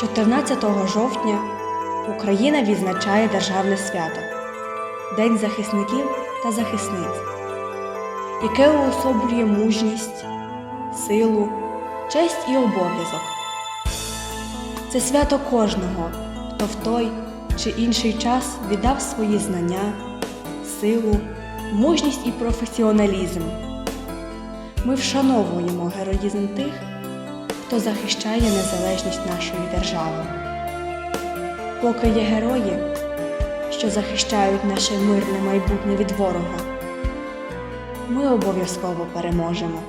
14 жовтня Україна відзначає державне свято День захисників та захисниць, яке уособлює мужність, силу, честь і обов'язок. Це свято кожного, хто в той чи інший час віддав свої знання, силу, мужність і професіоналізм. Ми вшановуємо героїзм тих, хто захищає незалежність нашої держави. Поки є герої, що захищають наше мирне майбутнє від ворога, ми обов'язково переможемо.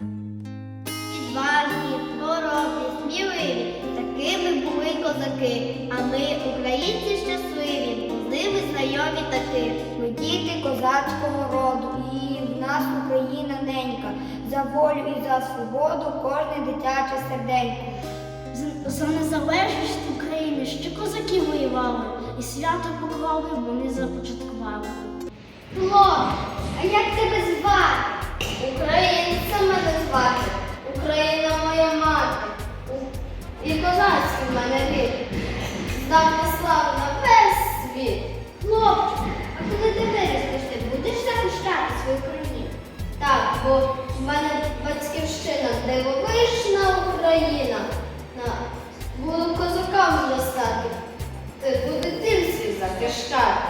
Відважні, хоробрі, сміливі, такими були козаки. А ми, українці щасливі, з ними знайомі таки. Ми діти козацького роду, і в нас Україна ненька. За волю і за свободу кожне дитяче серденько. За- За незалежність України ще козаки воювали, і свято покрови вони започаткували. Хлоп, а як тебе звати? Українця мене звати. Україна моя мати. І козацький в мене рід. Здавна слава на весь світ. Хлопче, а коли ти виростеш, ти будеш захищати свою країну? Так, бо в мене батьківщина дивовижна Україна. На, буду козакам зростати. Ти буде тим свій захищати.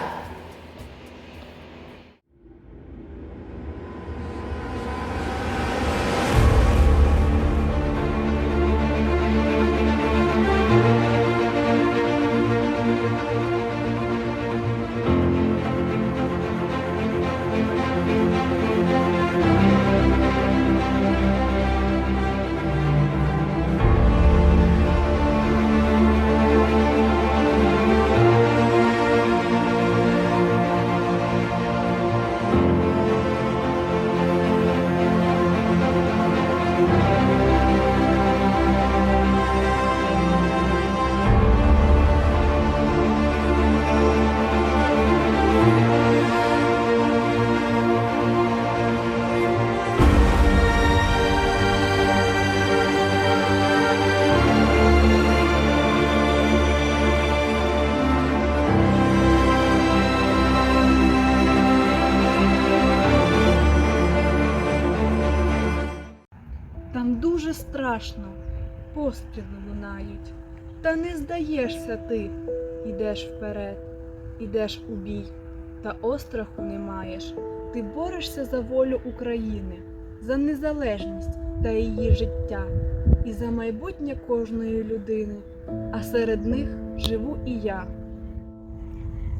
Постріли лунають. Та не здаєшся ти, ідеш вперед, ідеш у бій, та остраху не маєш. Ти борешся за волю України, за незалежність та її життя, і за майбутнє кожної людини, а серед них живу і я.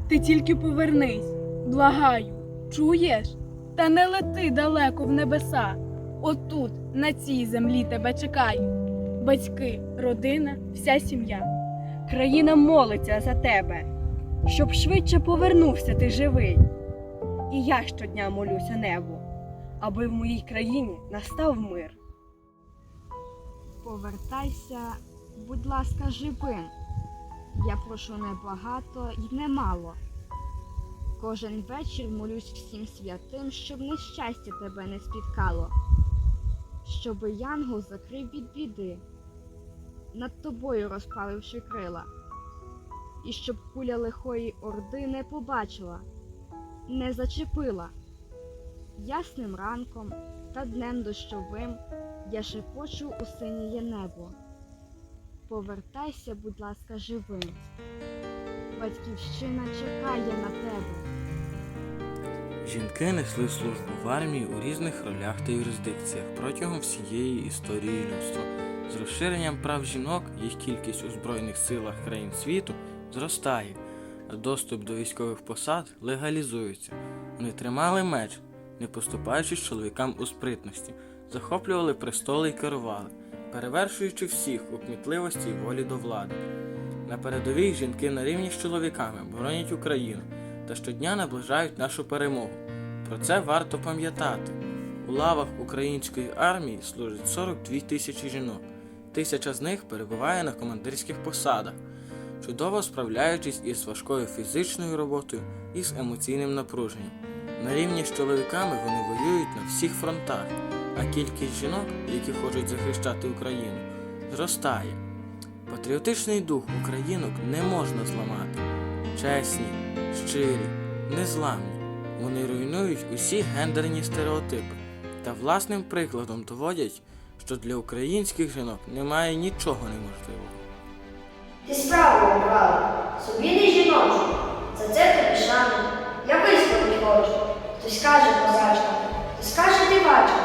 Ти тільки повернись, благаю, чуєш? Та не лети далеко в небеса. Отут, на цій землі тебе чекають. Батьки, родина, вся сім'я. Країна молиться за тебе, щоб швидше повернувся ти живий. І я щодня молюся небу, аби в моїй країні настав мир. Повертайся, будь ласка, живим. Я прошу не багато й не. Кожен вечір молюсь всім святим, щоб нещастя тебе не спіткало, щоби янгол закрив від біди, над тобою розпаливши крила, і щоб куля лихої орди не побачила, не зачепила. Ясним ранком та днем дощовим я шепочу у синіє небо. Повертайся, будь ласка, живим. Батьківщина чекає на тебе. Жінки несли службу в армії у різних ролях та юрисдикціях протягом всієї історії людства. З розширенням прав жінок їх кількість у Збройних силах країн світу зростає, а доступ до військових посад легалізується. Вони тримали меч, не поступаючись чоловікам у спритності, захоплювали престоли і керували, перевершуючи всіх у кмітливості і волі до влади. На передовій жінки на рівні з чоловіками боронять Україну та щодня наближають нашу перемогу. Про це варто пам'ятати. У лавах української армії служить 42 тисячі жінок. Тисяча з них перебуває на командирських посадах, чудово справляючись із важкою фізичною роботою і з емоційним напруженням. На рівні з чоловіками вони воюють на всіх фронтах, а кількість жінок, які хочуть захищати Україну, зростає. Патріотичний дух українок не можна зламати. Чесні, щирі, незламні. Вони руйнують усі гендерні стереотипи та власним прикладом доводять, що для українських жінок немає нічого неможливого. Ти справу обрала, собі не жіночу. За це тобі шану. Я висловить хочу. Хтось каже козачка, хтось каже дивачка,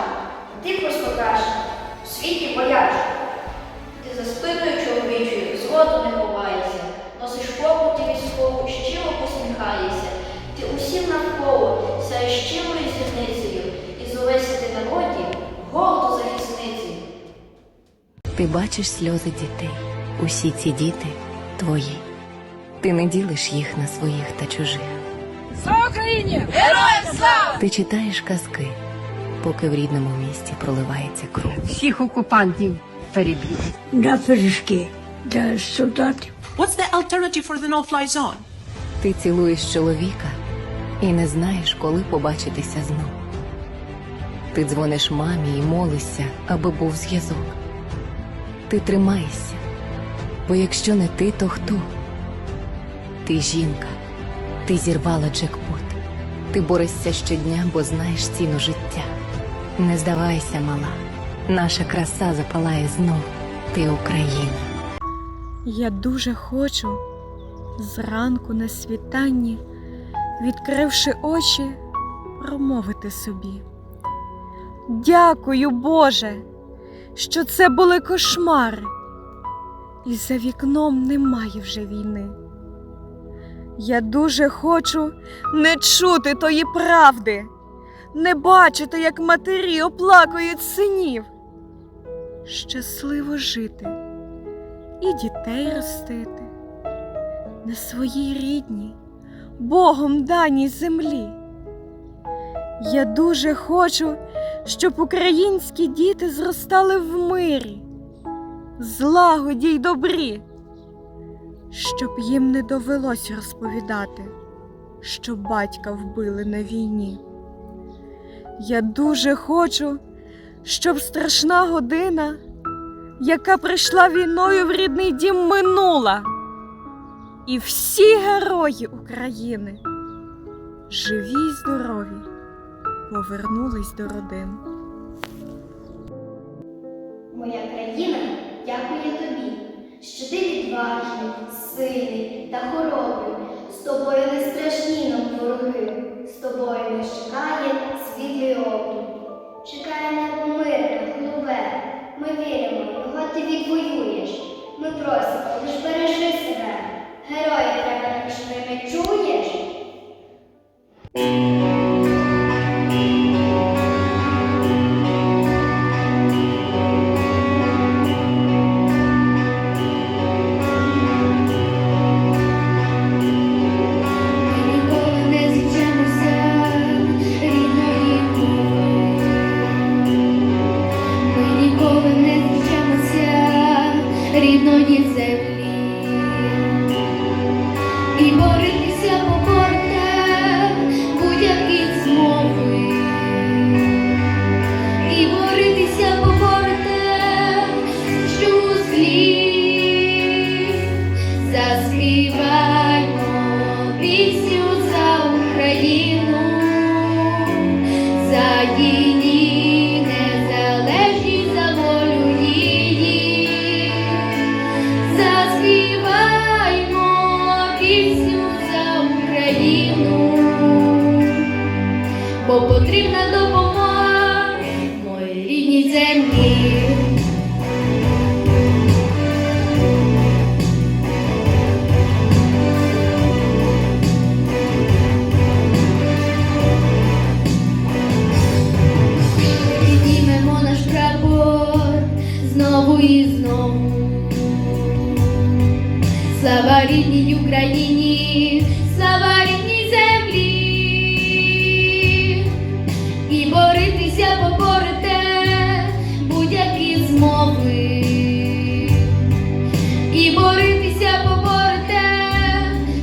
Ти бачиш сльози дітей. Усі ці діти твої. Ти не ділиш їх на своїх та чужих. Слава Україні! Героям слава! Ти читаєш казки, поки в рідному місті проливається кров. всіх окупантів переб'ють. на пиріжки для солдатів. What's the alternative for the no-fly zone? Ти цілуєш чоловіка і не знаєш, коли побачитися знов. Ти дзвониш мамі і молишся, аби був зв'язок. Ти тримаєшся, бо якщо не ти, то хто? Ти жінка, ти зірвала джекпот. Ти борешся щодня, бо знаєш ціну життя. Не здавайся, мала, наша краса запалає знов. Ти Україна. Я дуже хочу зранку на світанні, відкривши очі, промовити собі. Дякую, Боже, що це були кошмари, і за вікном немає вже війни. Я дуже хочу не чути тої правди, не бачити, як матері оплакують синів. Щасливо жити і дітей ростити на своїй рідній, Богом даній землі. Я дуже хочу, щоб українські діти зростали в мирі, злагоді й добрі, щоб їм не довелось розповідати, що батька вбили на війні. Я дуже хочу, щоб страшна година яка прийшла війною в рідний дім минула. І всі герої України, живі й здорові, повернулись до родин. Моя країна дякує тобі, що ти відважний, сильний та хоробрий. З тобою не страшні нам вороги, з тобою не чекає світлий обрій. Чекає небо мирне, голубе. Ми віримо, його ти відвоюєш. Заспіваймо пісню за Україну, за її незалежність, за волю. Заспіваймо пісню за Україну, бо потрібна знову і знову. Слава рідній Україні, слава рідній землі. І боритися поборете будь-які змови. І боритися поборете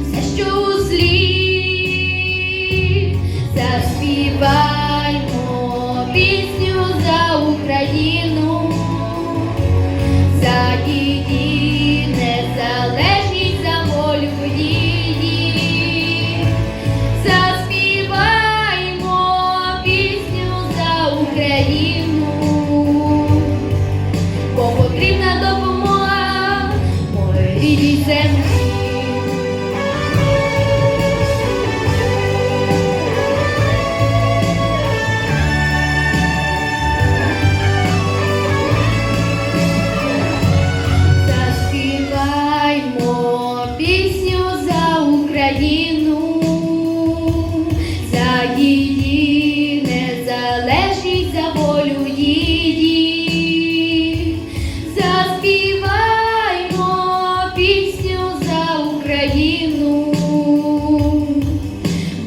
все, що у злі. Заспіваймо за Україну,